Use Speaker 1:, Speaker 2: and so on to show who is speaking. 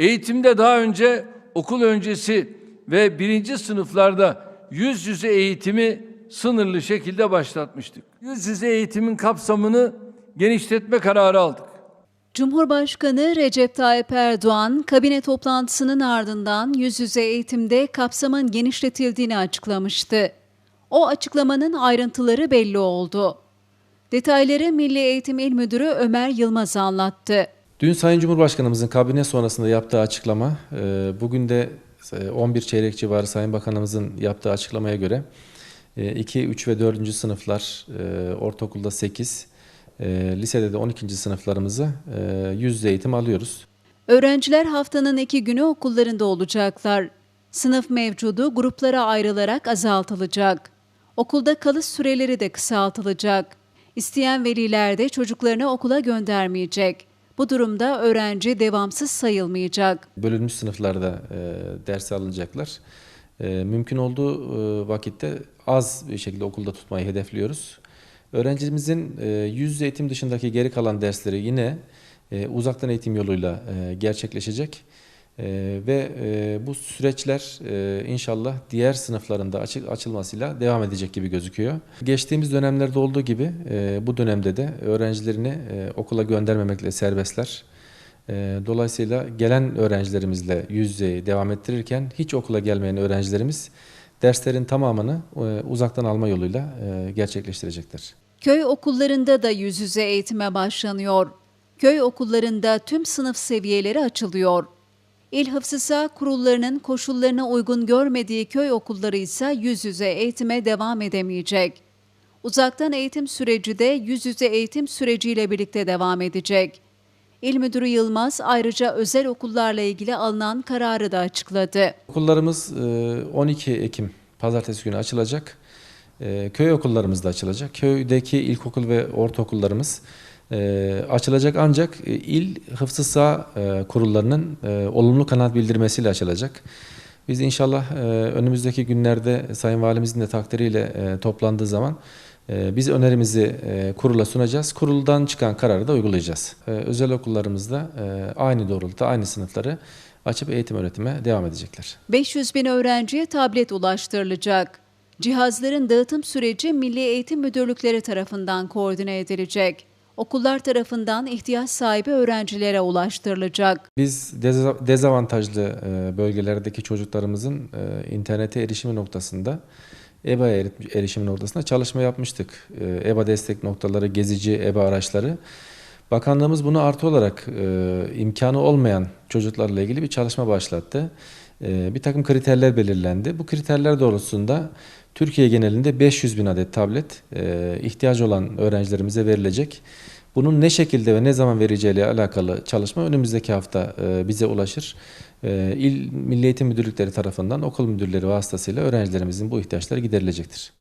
Speaker 1: Eğitimde daha önce okul öncesi ve birinci sınıflarda yüz yüze eğitimi sınırlı şekilde başlatmıştık. Yüz yüze eğitimin kapsamını genişletme kararı aldık.
Speaker 2: Cumhurbaşkanı Recep Tayyip Erdoğan, kabine toplantısının ardından yüz yüze eğitimde kapsamın genişletildiğini açıklamıştı. O açıklamanın ayrıntıları belli oldu. Detayları Milli Eğitim İl Müdürü Ömer Yılmaz anlattı.
Speaker 3: Dün Sayın Cumhurbaşkanımızın kabine sonrasında yaptığı açıklama, e, bugün de e, 11 çeyrek civarı Sayın Bakanımızın yaptığı açıklamaya göre 2, 3 ve 4. sınıflar, e, ortaokulda 8, e, lisede de 12. sınıflarımızı e, yüz eğitim alıyoruz.
Speaker 2: Öğrenciler haftanın iki günü okullarında olacaklar. Sınıf mevcudu gruplara ayrılarak azaltılacak. Okulda kalış süreleri de kısaltılacak. İsteyen veliler de çocuklarını okula göndermeyecek. Bu durumda öğrenci devamsız sayılmayacak.
Speaker 3: Bölünmüş sınıflarda e, ders alınacaklar. E, mümkün olduğu e, vakitte az bir şekilde okulda tutmayı hedefliyoruz. Öğrencimizin e, yüz yüze eğitim dışındaki geri kalan dersleri yine e, uzaktan eğitim yoluyla e, gerçekleşecek. E, ve e, bu süreçler e, inşallah diğer sınıflarında açık açılmasıyla devam edecek gibi gözüküyor. Geçtiğimiz dönemlerde olduğu gibi e, bu dönemde de öğrencilerini e, okula göndermemekle serbestler. E, Dolayısıyla gelen öğrencilerimizle yüz yüze devam ettirirken hiç okula gelmeyen öğrencilerimiz derslerin tamamını e, uzaktan alma yoluyla e, gerçekleştirecekler.
Speaker 2: Köy okullarında da yüz yüze eğitime başlanıyor. Köy okullarında tüm sınıf seviyeleri açılıyor. İl Hıfzı Sağ kurullarının koşullarına uygun görmediği köy okulları ise yüz yüze eğitime devam edemeyecek. Uzaktan eğitim süreci de yüz yüze eğitim süreciyle birlikte devam edecek. İl Müdürü Yılmaz ayrıca özel okullarla ilgili alınan kararı da açıkladı.
Speaker 3: Okullarımız e, 12 Ekim pazartesi günü açılacak. E, Köy okullarımız da açılacak. Köydeki ilkokul ve ortaokullarımız e, açılacak ancak e, il hıfzı sağ e, kurullarının e, olumlu kanaat bildirmesiyle açılacak. Biz inşallah e, önümüzdeki günlerde Sayın Valimizin de takdiriyle e, toplandığı zaman e, biz önerimizi e, kurula sunacağız. Kuruldan çıkan kararı da uygulayacağız. E, özel okullarımızda e, aynı doğrultuda aynı sınıfları açıp eğitim öğretime devam edecekler.
Speaker 2: 500 bin öğrenciye tablet ulaştırılacak. Cihazların dağıtım süreci Milli Eğitim Müdürlükleri tarafından koordine edilecek. Okullar tarafından ihtiyaç sahibi öğrencilere ulaştırılacak.
Speaker 3: Biz deza- dezavantajlı e, bölgelerdeki çocuklarımızın e, internete erişimi noktasında EBA eri- erişimi noktasında çalışma yapmıştık. E, EBA destek noktaları, gezici EBA araçları. Bakanlığımız bunu artı olarak e, imkanı olmayan çocuklarla ilgili bir çalışma başlattı. E, bir takım kriterler belirlendi. Bu kriterler doğrultusunda Türkiye genelinde 500 bin adet tablet e, ihtiyacı olan öğrencilerimize verilecek. Bunun ne şekilde ve ne zaman vereceğiyle alakalı çalışma önümüzdeki hafta e, bize ulaşır. E, İl Milli Eğitim Müdürlükleri tarafından okul müdürleri vasıtasıyla öğrencilerimizin bu ihtiyaçları giderilecektir.